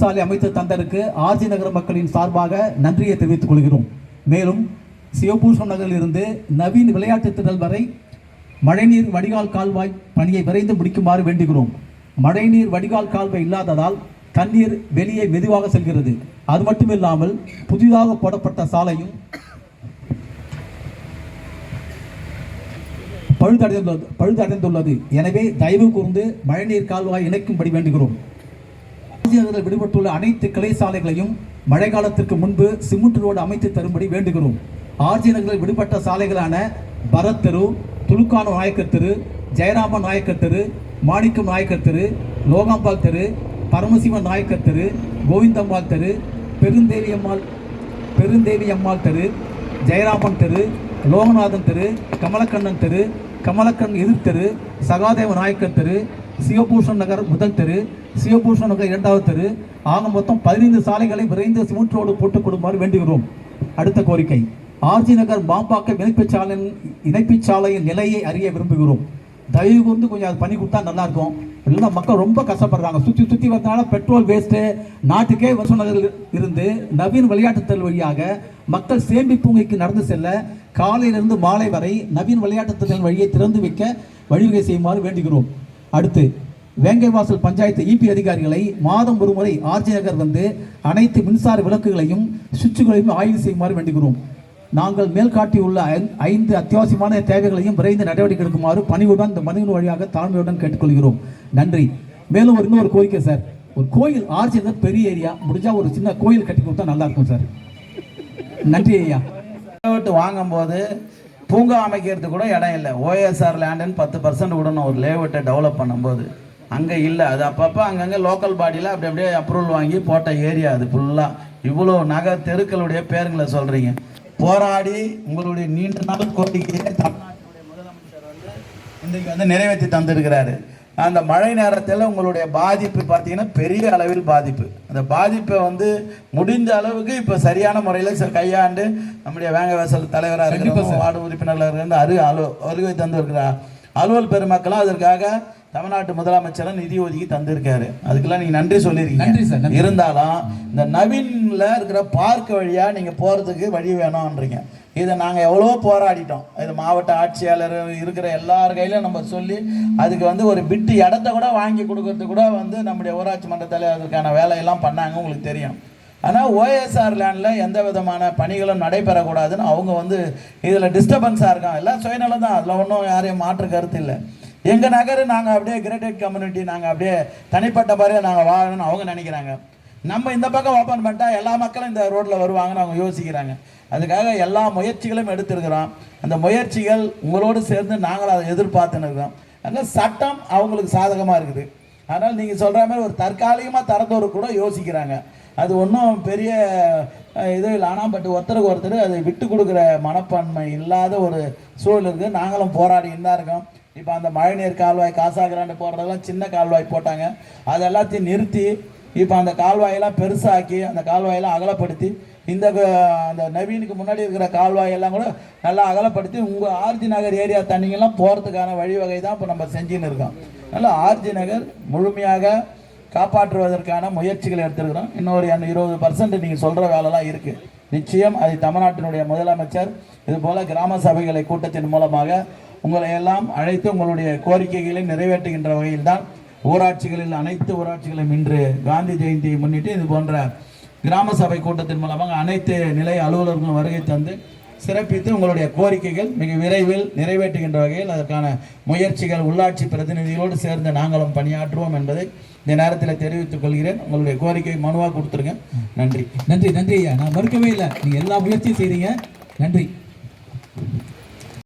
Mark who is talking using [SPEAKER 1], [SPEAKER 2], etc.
[SPEAKER 1] சாலை அமைத்து தந்ததற்கு ஆர்ஜி நகர மக்களின் சார்பாக நன்றியை தெரிவித்துக் கொள்கிறோம். மேலும் சிவபூஷம் நகரில் இருந்து நவீன விளையாட்டுத் திடல் வரை மழைநீர் வடிகால் கால்வாய் பணியை விரைந்து முடிக்குமாறு வேண்டுகிறோம். மழைநீர் வடிகால் கால்வாய் இல்லாததால் தண்ணீர் வெளியே மெதுவாக செல்கிறது. அது மட்டுமில்லாமல் புதிதாக போடப்பட்ட சாலையும் பழுதடைந்துள்ளது பழுதடைந்துள்ளது எனவே தயவு கூர்ந்து மழைநீர் கால்வாய் இணைக்கும்படி வேண்டுகிறோம். ஆட்சியர்கள் விடுபட்டுள்ள அனைத்து கிளை சாலைகளையும் மழை காலத்திற்கு முன்பு சிமெண்ட் ரோடு அமைத்து தரும்படி வேண்டுகிறோம். ஆர்ஜி விடுபட்ட சாலைகளான பரத் தெரு துலுக்கான நாயக்கர் தெரு ஜெயராமன் நாயக்கர் தெரு மாணிக்கம் நாயக்கர் தெரு லோகாம்பால் தெரு பரமசிவன் நாயக்கர் தெரு கோவிந்தம்மாள் தெரு பெருந்தேவி அம்மாள் பெருந்தேவி அம்மாள் தெரு ஜெயராமன் தெரு லோகநாதன் தெரு கமலக்கண்ணன் தெரு கமலக்கண் எதிர் தெரு சகாதேவ நாயக்கர் தெரு சிவபூஷன் நகர் முதல் தெரு சிவபூஷன் நகர் இரண்டாவது தெரு. ஆக மொத்தம் பதினைந்து சாலைகளை விரைந்து சிமெண்ட் ரோடு போட்டுக் கொடுக்குமாறு வேண்டுகிறோம். அடுத்த கோரிக்கை ஆர்ஜி நகர் பாம்பாக்கம் இணைப்புச் சாலையின் இணைப்புச் சாலையின் நிலையை அறிய விரும்புகிறோம். தயவு கூர்ந்து கொஞ்சம் அது பண்ணி கொடுத்தா நல்லா இருக்கும் இல்லைன்னா மக்கள் ரொம்ப கஷ்டப்படுறாங்க. சுற்றி சுற்றி வந்தால பெட்ரோல் வேஸ்ட்டு நாட்டுக்கே வருஷ நகரில் இருந்து நவீன விளையாட்டுத்தல் வழியாக மக்கள் சேமிப்பூங்கைக்கு நடந்து செல்ல காலையிலிருந்து மாலை வரை நவீன விளையாட்டுத்தல் வழியை திறந்து வைக்க வழிவகை செய்யுமாறு வேண்டுகிறோம். அடுத்து வேங்கைவாசல் பஞ்சாயத்து இபி அதிகாரிகளை மாதம் ஒருமுறை ஆர்ஜி நகர் வந்து அனைத்து மின்சார விளக்குகளையும் சுவிட்சுகளையும் ஆய்வு செய்யுமாறு வேண்டுகிறோம். நாங்கள் மேல் காட்டியுள்ள ஐ- ஐந்து அத்தியாவசியமான தேவைகளையும் விரைந்து நடவடிக்கை எடுக்குமாறு பணிவுடன் இந்த மனிதன் வழியாக தாழ்மையுடன் கேட்டுக்கொள்கிறோம். நன்றி. மேலும் ஒரு இன்னொரு கோரிக்கை சார். ஒரு கோயில் ஆர்ஜி நகர் பெரிய ஏரியா முடிஞ்சா ஒரு சின்ன கோயில் கட்டி கொடுத்தா நல்லா இருக்கும் சார். நன்றி ஐயா.
[SPEAKER 2] வாங்கும்போது பூங்கா அமைக்கிறதுக்கு கூட இடம் இல்லை. ஓஎஸ்ஆர் லேண்டுன்னு பத்து பர்சன்ட் விடணும். ஒரு லேஅவுட்டை டெவலப் பண்ணும்போது. அங்கே இல்லை. அது அப்பப்போ அங்கங்கே லோக்கல் பாடியில் அப்படி அப்படியே அப்ரூவல் வாங்கி போட்ட ஏரியா அது ஃபுல்லாக இவ்வளோ நகர் தெருக்களுடைய பேருங்களை சொல்கிறீங்க போராடி உங்களுடைய நீண்ட நாள் கோரிக்கையை தமிழ்நாட்டுடைய முதலமைச்சர் வந்து இன்றைக்கு வந்து நிறைவேற்றி தந்திருக்கிறாரு. அந்த மழை நேரத்தில் உங்களுடைய பாதிப்பு பார்த்தீங்கன்னா பெரிய அளவில் பாதிப்பு. அந்த பாதிப்பை வந்து முடிந்த அளவுக்கு இப்போ சரியான முறையில் கையாண்டு நம்முடைய வேங்கவாசல் தலைவராக இருக்கிற வார்டு உறுப்பினர்களாக இருக்கிற அரு அலு வருகை தந்து இருக்கிறார் அலுவல் பெருமக்களும் அதற்காக தமிழ்நாட்டு முதலமைச்சரும் நிதி ஒதுக்கி தந்திருக்காரு. அதுக்கெல்லாம் நீங்க நன்றி
[SPEAKER 1] நன்றி சார்,
[SPEAKER 2] சொல்லியிருக்கீங்க
[SPEAKER 1] நன்றி.
[SPEAKER 2] இருந்தாலும் இந்த நவீன்ல இருக்கிற பார்க் வழியா நீங்க போறதுக்கு வழி வேணும்ன்றீங்க. இதை நாங்கள் எவ்வளோ போராடிட்டோம். இது மாவட்ட ஆட்சியாளர் இருக்கிற எல்லார் கையிலும் நம்ம சொல்லி அதுக்கு வந்து ஒரு பிட்டு இடத்த கூட வாங்கி கொடுக்கறதுக்கு கூட வந்து நம்முடைய ஊராட்சி மன்ற தலைவர் அதுக்கான வேலையெல்லாம் பண்ணாங்க உங்களுக்கு தெரியும். ஆனால் ஓஎஸ்ஆர் லேண்டில் எந்த விதமான பணிகளும் நடைபெறக்கூடாதுன்னு அவங்க வந்து இதில் டிஸ்டர்பன்ஸாக இருக்காங்க. எல்லாம் சுயநலம் தான். அதில் ஒன்றும் யாரையும் மாற்று கருத்து இல்லை. எங்கள் நகர் நாங்கள் அப்படியே கிரேட்டட் கம்யூனிட்டி நாங்கள் அப்படியே தனிப்பட்ட மாதிரியே நாங்கள் வாழணும்னு அவங்க நினைக்கிறாங்க. நம்ம இந்த பக்கம் ஓப்பன் பண்ணிட்டா எல்லா மக்களும் இந்த ரோட்டில் வருவாங்கன்னு அவங்க யோசிக்கிறாங்க. அதுக்காக எல்லா முயற்சிகளும் எடுத்திருக்கிறோம். அந்த முயற்சிகள் உங்களோடு சேர்ந்து நாங்களும் அதை எதிர்பார்த்துன்னு இருக்கிறோம். அதனால் சட்டம் அவங்களுக்கு சாதகமாக இருக்குது. அதனால் நீங்கள் சொல்கிற மாதிரி ஒரு தற்காலிகமாக திறந்தோரு கூட யோசிக்கிறாங்க. அது ஒன்றும் பெரிய இது இல்லை. ஆனால் பட் ஒருத்தருக்கு ஒருத்தர் அதை விட்டு கொடுக்குற மனப்பான்மை இல்லாத ஒரு சூழல் இருக்குது. நாங்களும் போராடின்னு தான் இருக்கோம். இப்போ அந்த மழைநீர் கால்வாய் காசாகிராண்டு போடுறதெல்லாம் சின்ன கால்வாய் போட்டாங்க. அது எல்லாத்தையும் நிறுத்தி இப்போ அந்த கால்வாயெல்லாம் பெருசாக்கி அந்த கால்வாயெல்லாம் அகலப்படுத்தி இந்த அந்த நவீனுக்கு முன்னாடி இருக்கிற கால்வாயெல்லாம் கூட நல்லா அகலப்படுத்தி உங்கள் ஆர்ஜி நகர் ஏரியா தண்ணிங்கெல்லாம் போகிறதுக்கான வழிவகை தான் இப்போ நம்ம செஞ்சுன்னு இருக்கோம். அதனால் ஆர்ஜி நகர் முழுமையாக காப்பாற்றுவதற்கான முயற்சிகள் எடுத்திருக்கிறோம். இன்னொரு அந்த இருபது பர்சன்ட் நீங்கள் சொல்கிற வேலைலாம் இருக்குது நிச்சயம் அதை தமிழ்நாட்டினுடைய முதலமைச்சர் இதுபோல் கிராம சபைகளை கூட்டத்தின் மூலமாக உங்களை எல்லாம் அழைத்து உங்களுடைய கோரிக்கைகளை நிறைவேற்றுகின்ற வகையில் தான் ஊராட்சிகளில் அனைத்து ஊராட்சிகளும் இன்று காந்தி ஜெயந்தியை முன்னிட்டு இது போன்ற கிராம சபை கூட்டத்தின் மூலமாக அனைத்து நிலைய அலுவலர்களும் வருகை தந்து சிறப்பித்து உங்களுடைய கோரிக்கைகள் மிக விரைவில் நிறைவேற்றுகின்ற வகையில் அதற்கான முயற்சிகள் உள்ளாட்சி பிரதிநிதிகளோடு சேர்ந்து நாங்களும் பணியாற்றுவோம் என்பதை இந்த நேரத்தில் தெரிவித்துக் கொள்கிறேன். உங்களுடைய கோரிக்கை மனுவாக கொடுத்துருங்க. நன்றி.
[SPEAKER 1] நன்றி நன்றி ஐயா. நான் மறுக்கவே இல்லை. நீங்கள் எல்லா முயற்சியும் செய்கிறீங்க நன்றி.